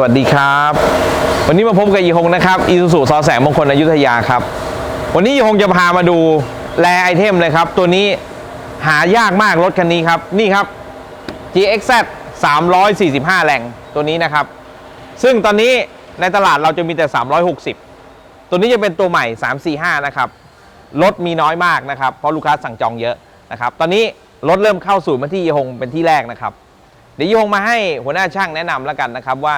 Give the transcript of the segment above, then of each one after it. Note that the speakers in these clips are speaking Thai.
สวัสดีครับ วันนี้มาพบกับอีฮงนะครับอีซูซูซอแสงมงคลอยุธยาครับ วันนี้อีฮงจะพามาดูแรไอเทมเลยครับ ตัวนี้หายากมากรถคันนี้ครับ นี่ครับ GXZ 345 แรงตัวนี้นะครับ ซึ่งตอนนี้ในตลาดเราจะมีแต่ 360 ตัวนี้จะเป็นตัวใหม่ 345 นะครับรถมีน้อยมากนะครับ เพราะลูกค้าสั่งจองเยอะนะครับ ตอนนี้รถเริ่มเข้าสู่มาที่ยีฮงเป็นที่แรกนะครับ เดี๋ยวยีฮงมาให้หัวหน้าช่างแนะนำแล้วกันนะครับว่า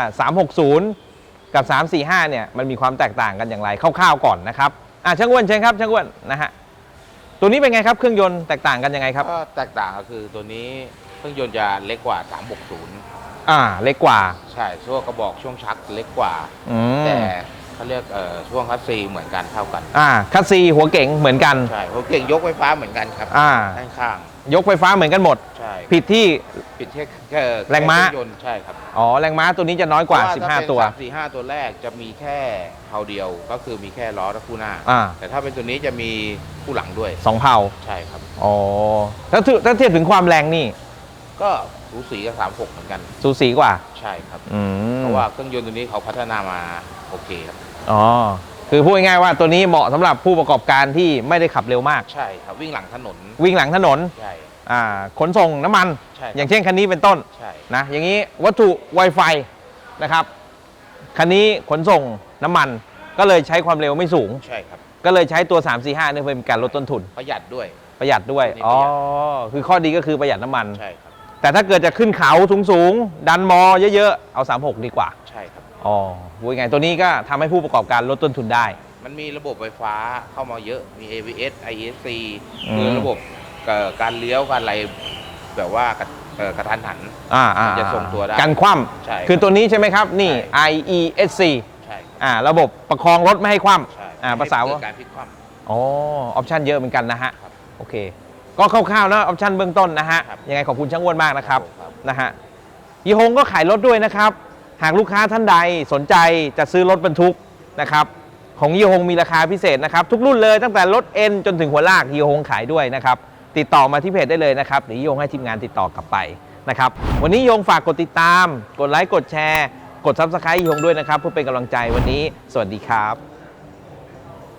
360 กับ 345 เนี่ยมันมีความแตกต่างกันอย่างไรคร่าวๆก่อนนะครับอะช่างอ้วนเชิญครับช่างอ้วนนะฮะตัวนี้เป็นไงครับเครื่องยนต์แตกต่างกันยังไงครับก็แตกต่างก็คือตัวนี้เครื่องยนต์จะเล็กกว่า 360 อ่าเล็กกว่า ใช่ช่วงกระบอกช่วงชักเล็กกว่า อืม แต่ เขาเรียกเอ่อช่วงคัสซีเหมือนกันเท่ากัน อ่าคัสซีหัวเก๋งเหมือนกัน ใช่เพราะเก่งยกไฟฟ้าเหมือนกันครับอ่า ด้านข้าง ยกไฟฟ้าเหมือนกันหมด ใช่ผิดที่ ปิดแค่แค่แรงม้า เคอยนต์ใช่ครับอ๋อแรงม้าตัวนี้จะน้อยกว่า เพระถ้เป็น15ตัวสามสี่ห้าตัวแรกจะมีแค่เผาเดียวก็คือมีแค่ล้อและคู่หน้า อ่า แต่ถ้าเป็นตัวนี้จะมีคู่หลังด้วย สองเผา ใช่ครับ อ๋อถ้าถือถ้าเทียบถึงความแรงนี่ ก็ สูสีกับ36 เหมือนกัน สูสีกว่า ใช่ครับ อืมเพราะว่าเครื่องยนต์ตัวนี้เขาพัฒนามาโอเคครับ อ๋อ คือพูดง่ายๆว่าตัวนี้เหมาะสำหรับผู้ประกอบการที่ไม่ได้ขับเร็วมาก ใช่ครับวิ่งหลังถนน วิ่งหลังถนน ใช่ อ่า ขนส่งน้ำมัน ใช่ครับอย่างเช่นคันนี้เป็นต้น ใช่ นะ อย่างนี้วัตถุ Wi-Fi นะครับ คันนี้ขนส่งน้ำมัน ก็เลยใช้ความเร็วไม่สูง ใช่ครับ ก็เลยใช้ตัว 345เนี่ยเป็นการลดต้นทุน ประหยัดด้วย ประหยัดด้วยตัวนี้อ๋อประหยัดคือข้อดีก็คือประหยัดน้ำมัน ใช่ครับ แต่ถ้าเกิดจะขึ้นเขาสูงๆ ดันมอเยอะๆ เอา 36 ดีกว่า ใช่ครับ อ๋อพูดง่ายๆตัวนี้ก็ทำให้ผู้ประกอบการลดต้นทุนได้ มันมีระบบไฟฟ้าเข้ามาเยอะ มี ABS ISC อืม คือระบบเอ่อการเลี้ยวการอะไรแบบว่ากระเอ่อกระทันหัน อ่าอ่ามันจะทรงตัวได้กันคว่ใช่ำคือตัวนี้ใช่ไหมครับ นี่ ใช่ IESC ใช่ครับอ่า ระบบประคองรถไม่ให้คว่ใช่ำอ่าภาษาให้ว่าเกิดการพลิกคว่อ๋อออปชันเยอะเหมือนกันนะฮะ ครับ โอเค ก็คร่าวๆนะออปชันเบื้องต้นนะฮะครับ ยังไงขอบคุณช่างอ้วนมากนะครับครับนะฮะยีฮงก็ขายรถด้วยนะครับ หากลูกค้าท่านใดสนใจจะซื้อรถบรรทุกนะครับ ของยีฮงมีราคาพิเศษนะครับ ทุกรุ่นเลยตั้งแต่รถเอ็นจนถึงหัวลากยีฮงขายด้วยนะครับ ติดต่อมาที่เพจได้เลยนะครับเดี๋ยวยีฮงให้ทีมงานติดต่อกลับไปนะครับ วันนี้ยีฮงฝากกดติดตาม กดไลค์กดแชร์ กดซับสไครต์ยีฮงด้วยนะครับเพื่อเป็นกำลังใจวันนี้ สวัสดีครับ